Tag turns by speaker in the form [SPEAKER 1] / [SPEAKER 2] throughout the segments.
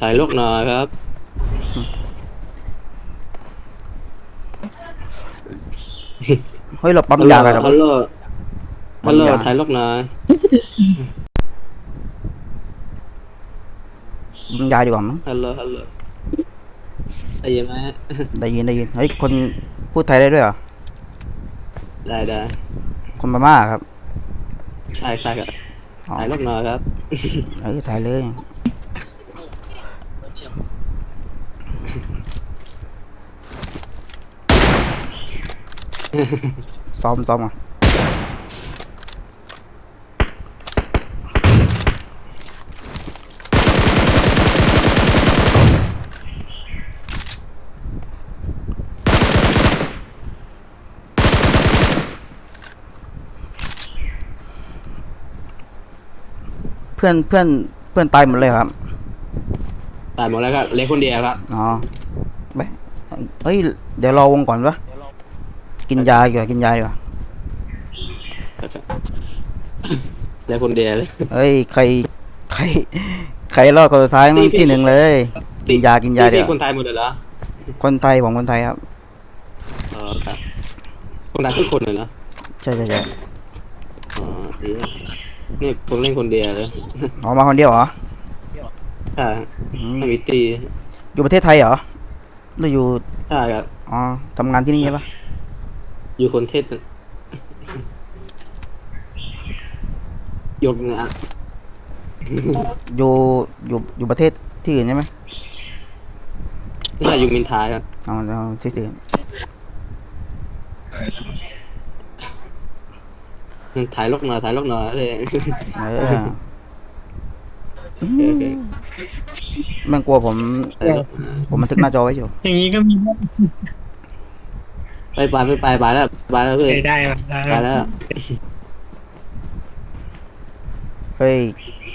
[SPEAKER 1] ถ่ายรูปหน่อยครับ
[SPEAKER 2] เฮ้ยเราปั๊มยากันครับ
[SPEAKER 1] ฮัลโหลฮัลโหล
[SPEAKER 2] ปั๊มยา
[SPEAKER 1] ถ่ายรูปหน่อย
[SPEAKER 2] ปั๊มยาดีกว่ามั้ง
[SPEAKER 1] ฮัลโหลฮัลโหลได้ยินไหม
[SPEAKER 2] ได้ยินได้ยินเฮ้ยคนพูดไทยได้ด้วยเหรอ
[SPEAKER 1] ได้ได้
[SPEAKER 2] คนพม่าครับ
[SPEAKER 1] ใช่ใช่ครับ
[SPEAKER 2] อ๋อ
[SPEAKER 1] ถ่ายรูปหน่อยครับ
[SPEAKER 2] เออถ่ายเลย ซ้อมซ้อมอะเพื่อนเพื่อนเพื่อนตายหมดเลยครับ
[SPEAKER 1] ตายหมดแล้วครับเหล็กคนเดียวครับ
[SPEAKER 2] อ๋อไปเฮ้ย เดี๋ยวรอวงก่อนวะ กินยาดีกว่ากินยาดีกว่า
[SPEAKER 1] เหล็กคนเดียวเลย
[SPEAKER 2] เฮ้ยใครใครใครรอดคนสุดท้ายมัน
[SPEAKER 1] พี่
[SPEAKER 2] ที่หนึ่งเลยกินยากินยาเดี๋
[SPEAKER 1] พี่
[SPEAKER 2] ยว
[SPEAKER 1] คนไทยหมดเลยเหรอ
[SPEAKER 2] คนไทยผมคนไทยครับ
[SPEAKER 1] อ๋อครับคนไทยทุกคนเลยเหรอ
[SPEAKER 2] ใช่ใช่ใช่
[SPEAKER 1] อ๋อดีนะนี่ผมเล่นคนเดียวเลย
[SPEAKER 2] ออกมาคนเดียวเหรอ
[SPEAKER 1] ใช่
[SPEAKER 2] อืม
[SPEAKER 1] ไม่มีตี
[SPEAKER 2] อยู่ประเทศไทยเหรอหรืออยู่
[SPEAKER 1] ใช่ครับ
[SPEAKER 2] อ๋อทำงานที่นี่ใช่ปะ
[SPEAKER 1] อยู่คนเทศยกงาน
[SPEAKER 2] อยู่อยู่อยู่ประเทศที่อื่นใช่ไหม
[SPEAKER 1] นี่แหละอยู่มินทายครับ
[SPEAKER 2] เอาเอาที่อื่น
[SPEAKER 1] ถ่ายลกหน่อยถ่ายลกหน่อยเลย
[SPEAKER 2] เออ
[SPEAKER 1] โอเคโอเค
[SPEAKER 2] แม่งกลัวผม
[SPEAKER 1] ถ่ายรูป
[SPEAKER 2] ผมบันทึกหน้าจอไว้อยู่
[SPEAKER 3] อย่างนี้ก็มี
[SPEAKER 1] ไปบายไปไปบายแล้วบายแล้วเพื่อน
[SPEAKER 3] ได้ได้บา
[SPEAKER 1] ยแล้ว
[SPEAKER 2] เฮ้ย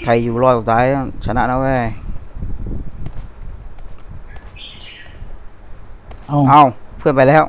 [SPEAKER 2] ใครอยู่รอดสุดท้ายชนะนะเว้ย
[SPEAKER 3] เอา
[SPEAKER 2] เอาเพื่อนไปแล้ว